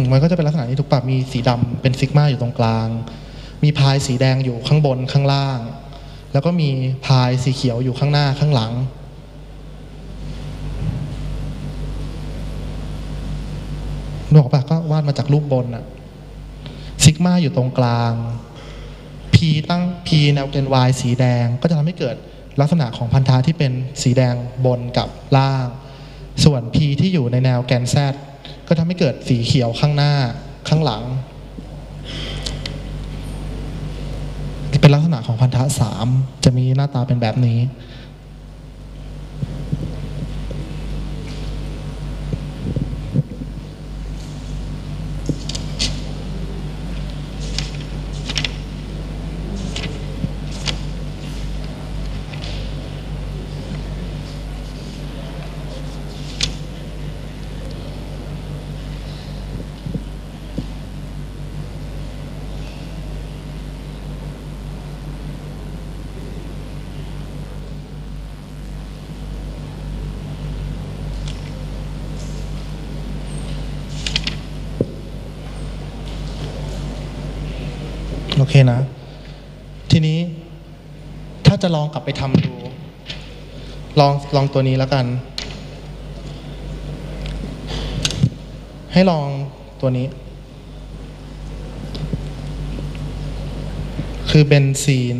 มมันก็จะเป็นลักษณะนี้ถูกปะมีสีดำเป็นซิกมาอยู่ตรงกลาง มีพายสีแดงอยู่ข้างบนข้างล่าง แล้วก็มีพายสีเขียวอยู่ข้างหน้าข้างหลัง นึกออกปะก็วาดมาจากรูปบนอะซิกมาอยู่ตรงกลาง P ตั้ง P แนวเกณ Y สีแดงก็จะทำให้เกิดลักษณะของพันธะที่เป็นสีแดงบนกับล่าง ส่วน P ที่อยู่ในแนวแกน Z ก็ทำให้เกิดสีเขียวข้างหน้าข้างหลัง เป็นลักษณะของพันธะสามจะมีหน้าตาเป็นแบบนี้ โอเคนะ ทีนี้ถ้าจะลองกลับไปทำดู ลองลองตัวนี้แล้วกัน ให้ลองตัวนี้ คือเบนซีน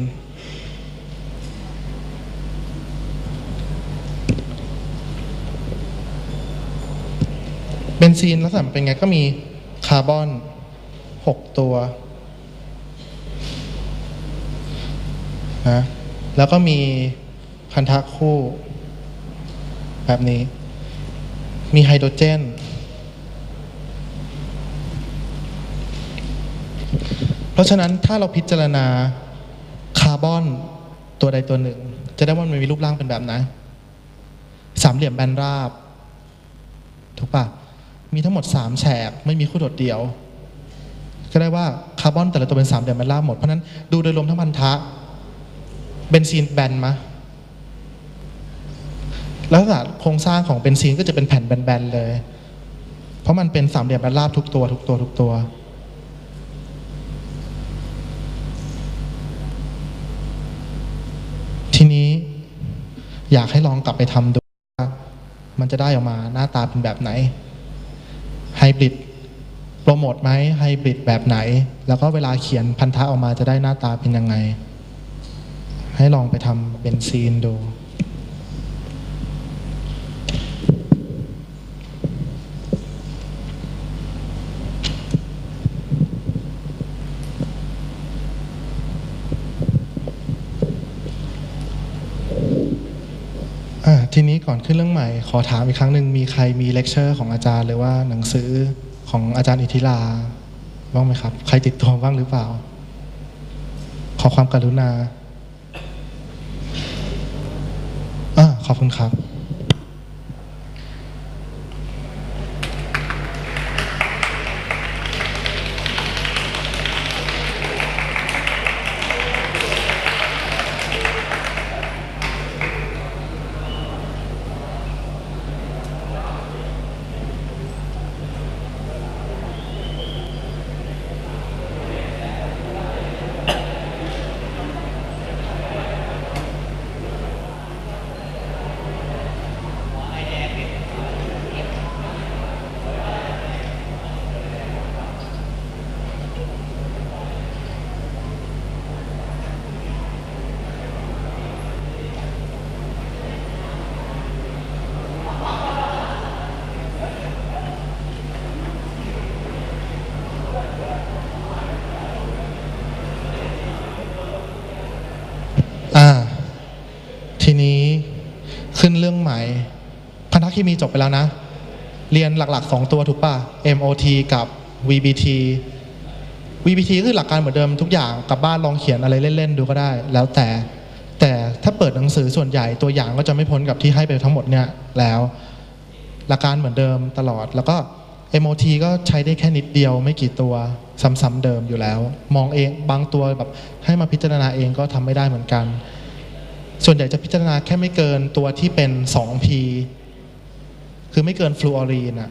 เบนซีนลักษณะเป็นไงก็มีคาร์บอน 6 ตัว นะแล้วก็มีพันธะคู่ แบบนี้ มีไฮโดรเจน เพราะฉะนั้นถ้าเราพิจารณาคาร์บอนตัวใดตัวหนึ่ง จะได้ว่ามันมีรูปร่างเป็นแบบไหนสามเหลี่ยมแบนราบ ถูกปะมีทั้งหมด3แฉกไม่มีคู่โดดเดี่ยว ก็ได้ว่าคาร์บอนแต่ละตัวเป็นสามเหลี่ยมแบนราบหมด เพราะฉะนั้นดูโดยรวมทั้งพันธะ เบนซีนแบนมะลักษณะโครงสร้างของเบนซีนก็จะเป็นแผ่นแบนๆเลย เพราะมันเป็นสามเหลี่ยมแบนราบทุกตัวทุกตัวทุกตัวทีนี้อยากให้ลองกลับไปทำดูว่ามันจะได้ออกมาหน้าตาเป็นแบบไหนไฮบริดโปรโมทไหมไฮบริดแบบไหน แล้วก็เวลาเขียนพันธะออกมาจะได้หน้าตาเป็นยังไง ให้ลองไปทำเบนซีนดูอะทีนี้ก่อนขึ้นเรื่องใหม่ ขอถามอีกครั้งหนึ่งมีใครมีเลคเชอร์ของอาจารย์ หรือว่าหนังสือของอาจารย์อิทธิลาบ้างไหมครับ ใครติดตัวบ้างหรือเปล่า ขอความกรุณา อ่า ขอบคุณครับ เรื่องใหม่พันธเคมีจบไปแล้วนะ เรียนหลักๆ 2 ตัวถูกป่ะ MOT กับ VBT VBT คือหลักการเหมือนเดิมทุกอย่างกลับบ้านลองเขียนอะไรเล่นๆดูก็ได้ แล้วแต่แต่ถ้าเปิดหนังสือส่วนใหญ่ตัวอย่างก็จะไม่พ้นกับที่ให้ไปทั้งหมดเนี่ยแล้ว หลักการเหมือนเดิมตลอด แล้วก็ MOT ก็ใช้ได้แค่นิดเดียวไม่กี่ตัวซ้ำๆเดิมอยู่แล้ว มองเองบางตัวแบบให้มาพิจารณาเองก็ทำไม่ได้เหมือนกัน ส่วนใหญ่จะพิจารณาแค่ไม่เกินตัวที่เป็น 2P คือไม่เกินฟลูออรีนอะ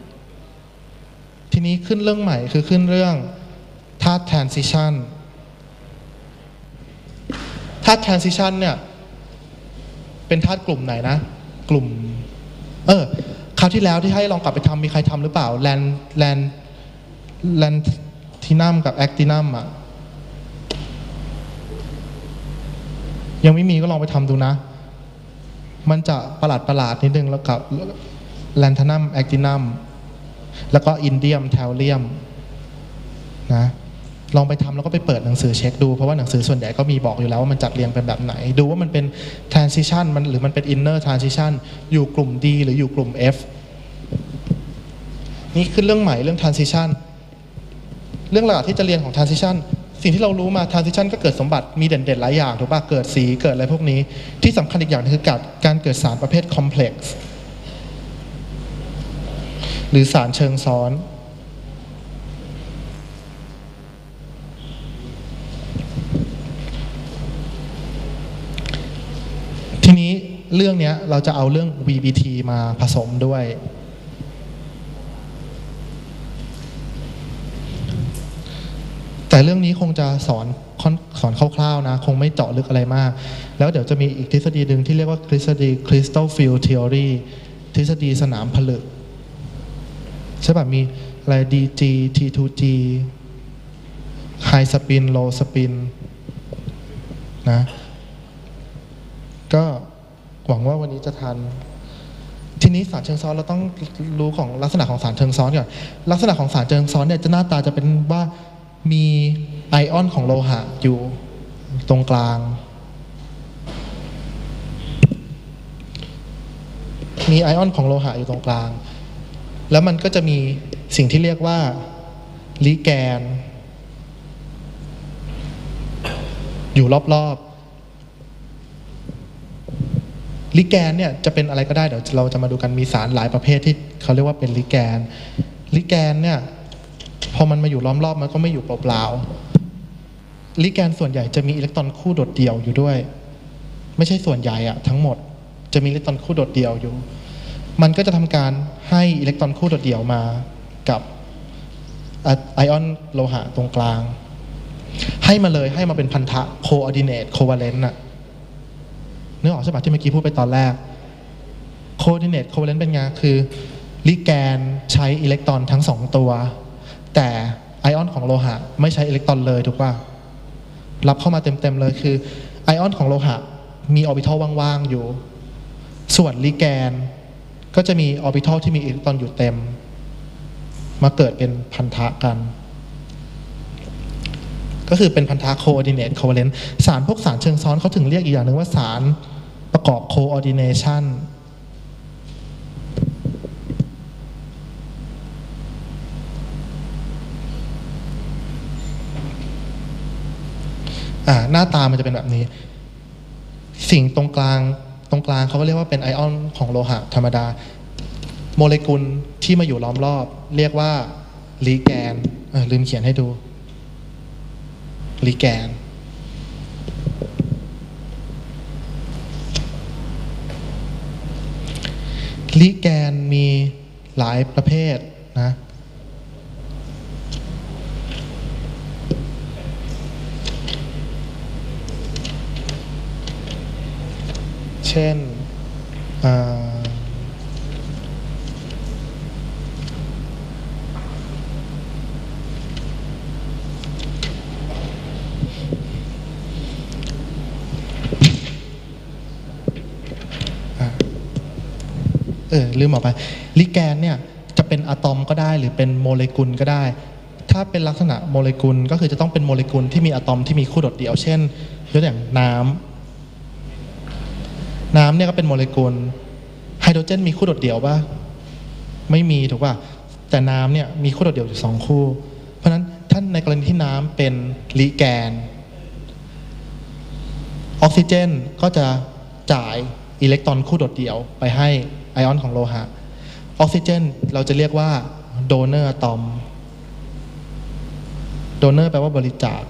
ทีนี้ขึ้นเรื่องใหม่คือขึ้นเรื่องธาตุ transition ธาตุ transition เนี่ย เป็นธาตุกลุ่มไหนนะ กลุ่ม เออคราวที่แล้วที่ให้ลองกลับไปทำมีใครทำหรือเปล่าแลนแลนแลนทินัมกับแอคตินัมอะ ยังไม่มีก็ลองไปทำดูนะ มันจะประหลาดประหลาดนิดนึงแล้วกับแลนทนัมแอคตินัมแล้วก็อินเดียมแทลเลียมนะลองไปทำแล้วก็ไปเปิดหนังสือเช็คดู เพราะว่าหนังสือส่วนใหญ่ก็มีบอกอยู่แล้วว่ามันจัดเรียงเป็นแบบไหน ดูว่ามันเป็น transition มันหรือมันเป็น inner transition อยู่กลุ่ม D หรืออยู่กลุ่ม F นี่คือเรื่องใหม่เรื่อง transition เรื่องหลักที่จะเรียนของ transition สิ่งที่เรารู้มา transition ก็เกิดสมบัติมีเด่นๆหลายอย่างถูกป่ะเกิดสีเกิดอะไรพวกนี้ ที่สำคัญอีกอย่างคือการการเกิดสารประเภท complex หรือสารเชิงซ้อน ทีนี้เรื่องเนี้ยเราจะเอาเรื่อง VBT มาผสมด้วย แต่เรื่องนี้คงจะสอนค่อนสอนคร่าวๆนะ คงไม่เจาะลึกอะไรมาก แล้วเดี๋ยวจะมีอีกทฤษฎีหนึ่งที่เรียกว่าทฤษฎี crystal field theory ทฤษฎีสนามผลึกใช่ป่ะมีอะไร DG T2G high spin low spin นะ ก็หวังว่าวันนี้จะทัน ทีนี้สารเชิงซ้อนเราต้องรู้ของลักษณะของสารเชิงซ้อนก่อนลักษณะของสารเชิงซ้อนเนี่ยจะหน้าตาจะเป็นว่า มีไอออนของโลหะอยู่ตรงกลาง มีไอออนของโลหะอยู่ตรงกลาง แล้วมันก็จะมีสิ่งที่เรียกว่าลิแกน อยู่รอบๆลิแกนเนี่ยจะเป็นอะไรก็ได้เดี๋ยวเราจะมาดูกันมีสารหลายประเภทที่เขาเรียกว่าเป็นลิแกนลิแกนเนี่ย พอมันมาอยู่ล้อมรอบมันก็ไม่อยู่เปล่าๆลิแกนส่วนใหญ่จะมีอิเล็กตรอนคู่โดดเดี่ยวอยู่ด้วย ไม่ใช่ส่วนใหญ่อะทั้งหมดจะมีอิเล็กตรอนคู่โดดเดี่ยวอยู่ มันก็จะทำการให้อิเล็กตรอนคู่โดดเดี่ยวมากับไอออนโลหะตรงกลาง ให้มาเลยให้มาเป็นพันธะ coordinate covalent น่ะนึกออกใช่ปะที่เมื่อกี้พูดไปตอนแรก coordinate covalent เป็นไงคือลิแกนใช้อิเล็กตรอนทั้งสองตัว แต่ไอออนของโลหะไม่ใช้อิเล็กตรอนเลยถูกป่ะรับเข้ามาเต็ม ๆ เลยคือไอออนของโลหะมีออร์บิทัลว่าง ๆ อยู่ ส่วนลิแกน ก็จะมีออร์บิทัลที่มีอิเล็กตรอนอยู่เต็ม มาเกิดเป็นพันธะกัน ก็คือเป็นพันธะ coordinate covalent สารพวกสารเชิงซ้อนเขาถึงเรียกอีกอย่างหนึ่งว่าสารประกอบ coordination อ่าหน้าตามันจะเป็นแบบนี้ สิ่งตรงกลางตรงกลางเขาก็เรียกว่าเป็นไอออนของโลหะธรรมดา โมเลกุลที่มาอยู่ล้อมรอบ เรียกว่าลีแกนลืมเขียนให้ดูลีแกนลีแกนมีหลายประเภทนะ เช่นเออลืมออกไปลิแกนเนี่ยจะเป็นอะตอมก็ได้หรือเป็นโมเลกุลก็ได้ ถ้าเป็นลักษณะโมเลกุลก็คือจะต้องเป็นโมเลกุลที่มีอะตอมที่มีคู่โดดเดี่ยว เช่นยกตัวอย่างน้ำ น้ำเนี่ยก็เป็นโมเลกุลไฮโดรเจนมีคู่โดดเดี่ยวปะไม่มีถูกป่ะแต่น้ำเนี่ยมีคู่โดดเดี่ยวอยู่สองคู่ เพราะฉะนั้นท่านในกรณีที่น้ำเป็นลิแกน ออกซิเจนก็จะจ่ายอิเล็กตรอนคู่โดดเดี่ยวไปให้ไอออนของโลหะ ออกซิเจนเราจะเรียกว่าโดเนอร์อะตอมโดเนอร์แปลว่าบริจาค